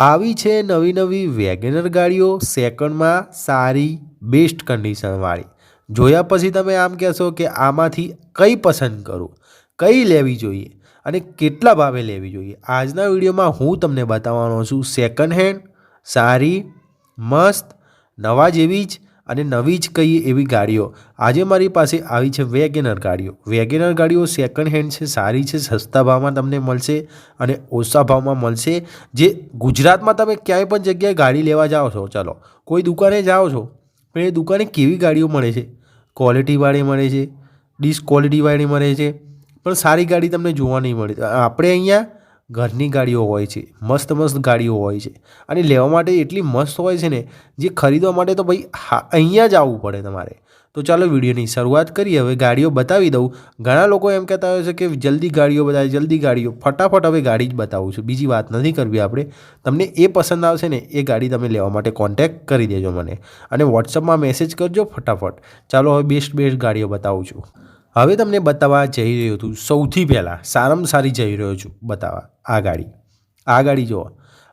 આવી છે નવી નવી વેગેનર ગાડીઓ સેકન્ડમાં સારી બેસ્ટ કન્ડિશનવાળી. જોયા પછી તમે આમ કહેશો કે આમાંથી કઈ પસંદ કરું? કઈ લેવી જોઈએ? અને કેટલા ભાવે લેવી જોઈએ? આજના વિડીયોમાં હું તમને બતાવવાનો છું સેકન્ડ હેન્ડ સારી, મસ્ત, નવા જેવી જ અને નવી જ કહીએ એવી ગાડીઓ. આજે મારી પાસે આવી છે વેગેનર ગાડીઓ. વેગેનર ગાડીઓ સેકન્ડ હેન્ડ છે, સારી છે, સસ્તા ભાવમાં તમને મળશે અને ઓછા ભાવમાં મળશે. જે ગુજરાતમાં તમે ક્યાંય પણ જગ્યાએ ગાડી લેવા જાઓ છો, ચલો, કોઈ દુકાને જાઓ છો, પણ એ દુકાને કેવી ગાડીઓ મળે છે? ક્વોલિટીવાળી મળે છે ડિસક્વોલિટીવાળી મળે છે, પણ સારી ગાડી તમને જોવા નહીં મળે. આપણે અહીંયા ઘરની ગાડીઓ હોય છે, મસ્ત મસ્ત ગાડીઓ હોય છે. અને લેવા માટે એટલી મસ્ત હોય છે ને, જે ખરીદવા માટે તો ભાઈ હા, અહીંયા જ આવવું પડે તમારે. તો ચાલો વિડીયોની શરૂઆત કરીએ. હવે ગાડીઓ બતાવી દઉં. ઘણા લોકો એમ કહેતા હોય છે કે જલ્દી ગાડીઓ બતાવે, જલ્દી ગાડીઓ. ફટાફટ હવે ગાડી જ બતાવું છું. બીજી વાત નથી કરવી આપણે. તમને એ પસંદ આવશે ને, એ ગાડી તમે લેવા માટે કોન્ટેક્ટ કરી દેજો મને. અને વોટ્સઅપમાં મેસેજ કરજો ફટાફટ. ચાલો હવે બેસ્ટ બેસ્ટ ગાડીઓ બતાવું છું. હવે તમને બતાવવા જઈ રહ્યો છું, સૌથી પહેલાં સારામાં સારી જઈ રહ્યો છું બતાવવા, આ ગાડી. આ ગાડી જુઓ,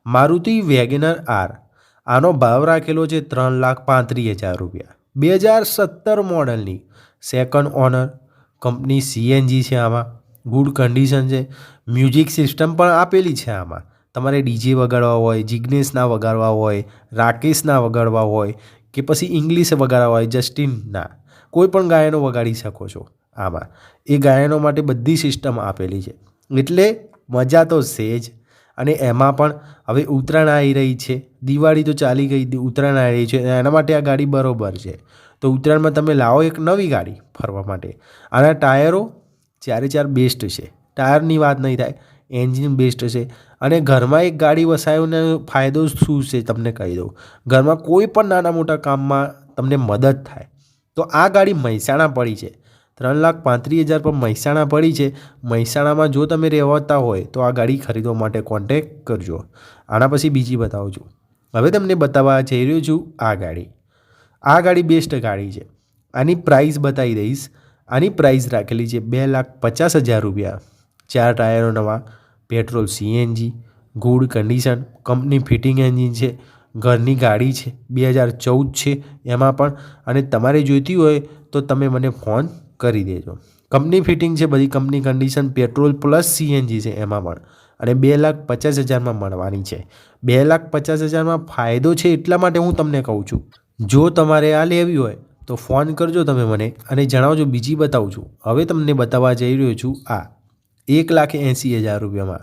મારુતિ વેગેનર આર, આનો ભાવ રાખેલો છે ત્રણ લાખ પાંત્રીસ હજાર રૂપિયા. બે હજાર સત્તર મોડલની સેકન્ડ ઓનર કંપની સીએનજી છે આમાં ગુડ કન્ડિશન છે મ્યુઝિક સિસ્ટમ પણ આપેલી છે આમાં. તમારે ડીજે વગાડવા હોય જિગ્નેશના વગાડવા હોય રાકેશના વગાડવા હોય કે પછી ઇંગ્લિશ વગાડવા હોય જસ્ટિનના કોઈ પણ ગાયનો વગાડી શકો છો. આમાં એ ગાયનો માટે બધી સિસ્ટમ આપેલી છે. એટલે મજા તો છે જ. અને એમાં પણ હવે ઉત્તરાયણ આવી રહી છે. દિવાળી તો ચાલી ગઈ ઉત્તરાયણ આવી રહી છે એના માટે આ ગાડી બરોબર છે. તો ઉત્તરાયણમાં તમે લાવો એક નવી ગાડી ફરવા માટે. આના ટાયરો ચારે ચાર બેસ્ટ છે. ટાયરની વાત નહીં થાય એન્જિન બેસ્ટ છે. અને ઘરમાં એક ગાડી વસાવીને ફાયદો શું છે તમને કહી દઉં. ઘરમાં કોઈ પણ નાના મોટા કામમાં તમને મદદ થાય. તો આ ગાડી મહેસાણા પડી છે. ત્રણ લાખ પાંત્રીસ હજાર પર મહેસાણા પડી છે. મહેસાણામાં જો તમે રહેવાતા હોય તો આ ગાડી ખરીદવા માટે કોન્ટેક કરજો. આના પછી બીજી બતાવું છું. હવે તમને બતાવવા જઈ રહ્યો છું આ ગાડી. આ ગાડી બેસ્ટ ગાડી છે. આની પ્રાઇસ બતાવી દઈશ. આની પ્રાઇસ રાખેલી છે બે લાખ પચાસ હજાર રૂપિયા. ચાર ટાયરો નવા petrol CNG good condition company fitting engine છે, ઘરની ગાડી છે, બે હજાર ચૌદ છે એમાં પણ. અને તમારે જોઈતી હોય તો તમે મને ફોન કરી દેજો. કંપની ફિટિંગ છે, બધી company condition petrol plus CNG છે, એમાં પણ. અને બે લાખ પચાસ હજારમાં મળવાની છે. બે લાખ પચાસ હજારમાં ફાયદો છે એટલા માટે હું તમને કહું છું. જો તમારે આ લેવી હોય, તો ફોન કરજો તમે મને અને જણાવજો, બીજી બતાવું છું હવે તમને બતાવવા જઈ રહ્યો છું આ. એક લાખ એંસી હજાર રૂપિયામાં.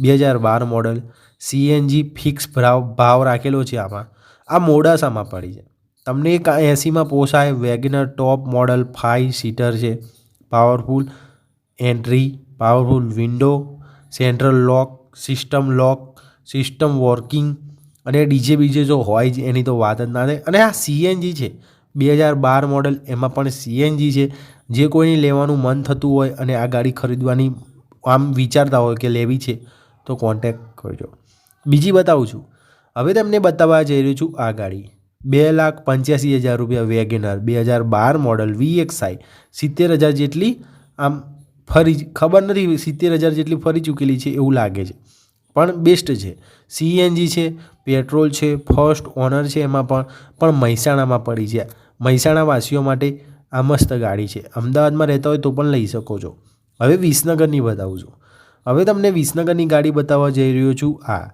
બે હજાર બાર મોડલ સીએનજી ફિક્સ ભાવ ભાવ રાખેલો છે આમાં. આ મોડાસામાં પડી છે. તમને એક એંસીમાં પોસાય WagonR top model five seater છે. Powerful entry, powerful window, central lock, system lock, system working અને ડીજે બીજે જો હોય જ એની તો વાત જ ના થાય. અને આ સીએનજી છે. બે હજાર બાર મોડલ એમાં પણ સીએનજી છે. જે કોઈને લેવાનું મન થતું હોય અને આ ગાડી ખરીદવાની આમ વિચારતા હોય કે લેવી છે, તો કોન્ટેક કરજો. બીજી બતાવું છું. હવે તમને બતાવવા જઈ રહ્યો છું આ ગાડી. બે લાખ પંચ્યાસી હજાર રૂપિયા વેગેનર, બે હજાર બાર મોડલ વીએક્સઆઈ સિત્તેર હજાર જેટલી આમ ફરી ખબર નથી સિત્તેર હજાર જેટલી ફરી ચૂકેલી છે એવું લાગે છે. પણ બેસ્ટ છે. સીએનજી છે પેટ્રોલ છે ફર્સ્ટ ઓનર છે એમાં પણ પણ મહેસાણામાં પડી છે. મહેસાણાવાસીઓ માટે આ મસ્ત ગાડી છે. અમદાવાદમાં રહેતા હોય તો પણ લઈ શકો છો. હવે વિસનગરની બતાવું છું. હવે તમને વિસનગરની ગાડી બતાવવા જઈ રહ્યો છું આ.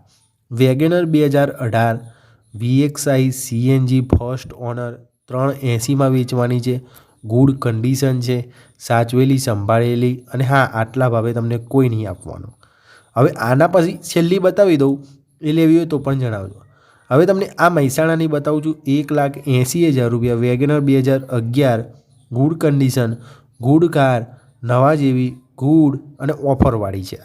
વેગેનર બે હજાર અઢાર વીએક્સઆઈ સીએનજી ફર્સ્ટ ઓનર ત્રણ એંસીમાં વેચવાની છે, ગુડ કન્ડિશન છે, સાચવેલી, સંભાળેલી અને હા, આટલા ભાવે તમને કોઈ નહીં આપવાનું. હવે આના પછી છેલ્લી બતાવી દઉં, એ લેવી હોય તો પણ જણાવજો. હવે તમને આ મહેસાણાની બતાવું છું, એક લાખ એંસી હજાર રૂપિયા, વેગનર બે હજાર અગિયાર, ગુડ કન્ડિશન, ગુડ કાર, નવા જેવી, ગુડ અને ઓફરવાળી છે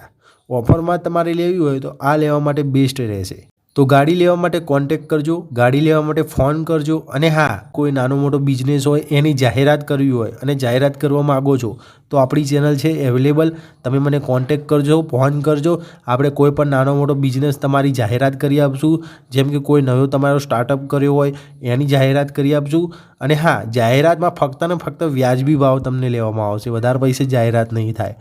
ઓફરમાં તમારે લેવી હોય તો આ લેવા માટે બેસ્ટ રહેશે. તો ગાડી લેવા માટે કોન્ટેક કરજો, ગાડી લેવા માટે ફોન કરજો અને હા, કોઈ નાનો મોટો બિઝનેસ હોય, એની જાહેરાત કરવી હોય અને જાહેરાત કરવા માગો છો, તો આપણી ચેનલ છે અવેલેબલ તમે મને કોન્ટેક કરજો ફોન કરજો. આપણે કોઈ પણ નાનો મોટો બિઝનેસ તમારી જાહેરાત કરી આપશું. જેમ કે કોઈ નવો તમારો સ્ટાર્ટઅપ કર્યો હોય, એની જાહેરાત કરી આપશું. અને હા, જાહેરાતમાં ફક્ત ને ફક્ત વ્યાજબી ભાવ તમને લેવામાં આવશે. વધારે પૈસે જાહેરાત નહીં થાય.